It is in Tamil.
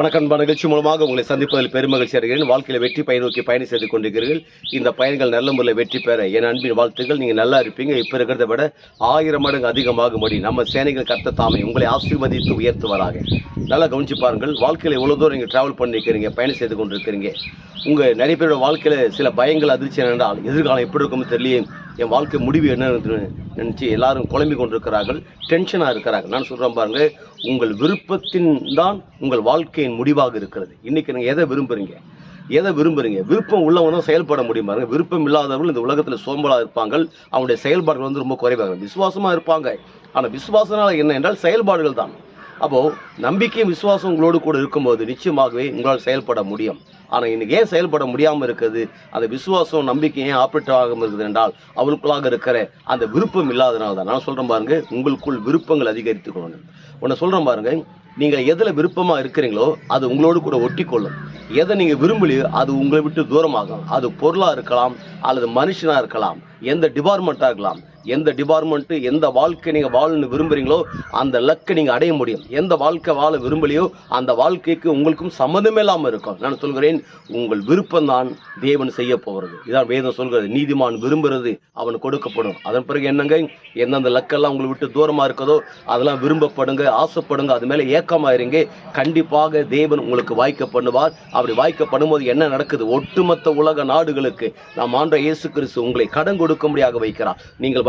வணக்கம் அன்பா நிகழ்ச்சி மூலமாக உங்களை சந்திப்பதில் பெருமகிழ்ச்சி அடைகிறேன். வாழ்க்கையில் வெற்றி பயன் நோக்கி பயணம் செய்து கொண்டிருக்கிறீர்கள். இந்த பயணங்கள் நல்ல முறையில் வெற்றி பெற என் அன்பின் வாழ்த்துக்கள். நீங்கள் நல்லா இருப்பீங்க. இப்போ இருக்கிறத விட ஆயிரம் மடங்கு அதிகமாகும்படி நம்ம சேனைகள் கர்த்த தாமே உங்களை ஆசீர்வதித்து உயர்த்துவராக. நல்லா கவனிச்சு பாருங்கள். வாழ்க்கையில் எவ்வளோ தூரம் நீங்கள் ட்ராவல் பண்ணியிருக்கிறீங்க பயணம் செய்து கொண்டிருக்கிறீங்க. உங்கள் நிறைய பேரோட வாழ்க்கையில் சில பயங்கள் அதிர்ச்சி என்றால் எதிர்காலம் எப்படி இருக்கும்னு தெரியும் என் வாழ்க்கை முடிவு என்னன்னு நினச்சி எல்லாரும் குழம்பி கொண்டிருக்கிறார்கள் டென்ஷனாக இருக்கிறாங்க நான் சொல்கிறேன் பாருங்கள் உங்கள் விருப்பத்தின் தான் உங்கள் வாழ்க்கையின் முடிவாக இருக்கிறது. இன்றைக்கி நீங்கள் எதை விரும்புறீங்க? எதை விரும்புகிறீங்க விருப்பம் உள்ளவங்க தான் செயல்பட முடியும் பாருங்க. விருப்பம் இல்லாதவர்கள் இந்த உலகத்தில் சோம்பலாக இருப்பாங்க அவங்களுடைய செயல்பாடுகள் வந்து ரொம்ப குறைவாக விசுவாசமாக இருப்பாங்க. ஆனால் விசுவாசனால் என்ன என்றால் செயல்பாடுகள் தான். அப்போது நம்பிக்கையும் விசுவாசம் உங்களோடு கூட இருக்கும்போது நிச்சயமாகவே உங்களால் செயல்பட முடியும். ஆனால் இன்னைக்கு ஏன் செயல்பட முடியாமல் இருக்குது? அந்த விசுவாசம் நம்பிக்கை ஏன் ஆப்ரேட் ஆகாமல் இருக்குது என்றால் அவளுக்குள்ளாக இருக்கிற அந்த விருப்பம் இல்லாதனால தான். நான் சொல்கிறேன் பாருங்க உங்களுக்குள் விருப்பங்கள் அதிகரித்து கொள்ளணும். உன்னை சொல்கிறேன் பாருங்க நீங்கள் எதில் விருப்பமாக இருக்கிறீங்களோ அது உங்களோடு கூட ஒட்டிக்கொள்ளும். எதை நீங்கள் விரும்பலையோ அது உங்களை விட்டு தூரமாகும் அது பொருளாக இருக்கலாம் அல்லது மனுஷனாக இருக்கலாம் எந்த டிபார்ட்மெண்ட்டாக இருக்கலாம். எந்த டிபார்ட்மெண்ட்டு எந்த வாழ்க்கை நீங்கள் வாழணும்னு விரும்புகிறீங்களோ அந்த லக்கை நீங்கள் அடைய முடியும். எந்த வாழ்க்கை வாழ விரும்பலையோ அந்த வாழ்க்கைக்கு உங்களுக்கும் சம்மந்தமே இல்லாமல் இருக்கும். நான் சொல்கிறேன் உங்கள் விருப்பம் தான் தேவன் செய்ய போகிறது. இதான் வேதம் சொல்கிறது. நீதிமான் விரும்புகிறது அவன் கொடுக்கப்படும். அதன் பிறகு என்னங்க? எந்தெந்த லக்கெல்லாம் உங்களை விட்டு தூரமாக இருக்கதோ அதெல்லாம் விரும்பப்படுங்க ஆசைப்படுங்க அது மேலே ஏக்கமாக இருங்க. கண்டிப்பாக தேவன் உங்களுக்கு வாய்க்க பண்ணுவார். அப்படி வாய்க்க பண்ணும்போது என்ன நடக்குது? ஒட்டுமொத்த உலக நாடுகளுக்கு நாம் ஆண்ட இயேசு கிறிஸ்து உங்களை கடன் கொடுக்கும்படியாக வைக்கிறார். நீங்கள்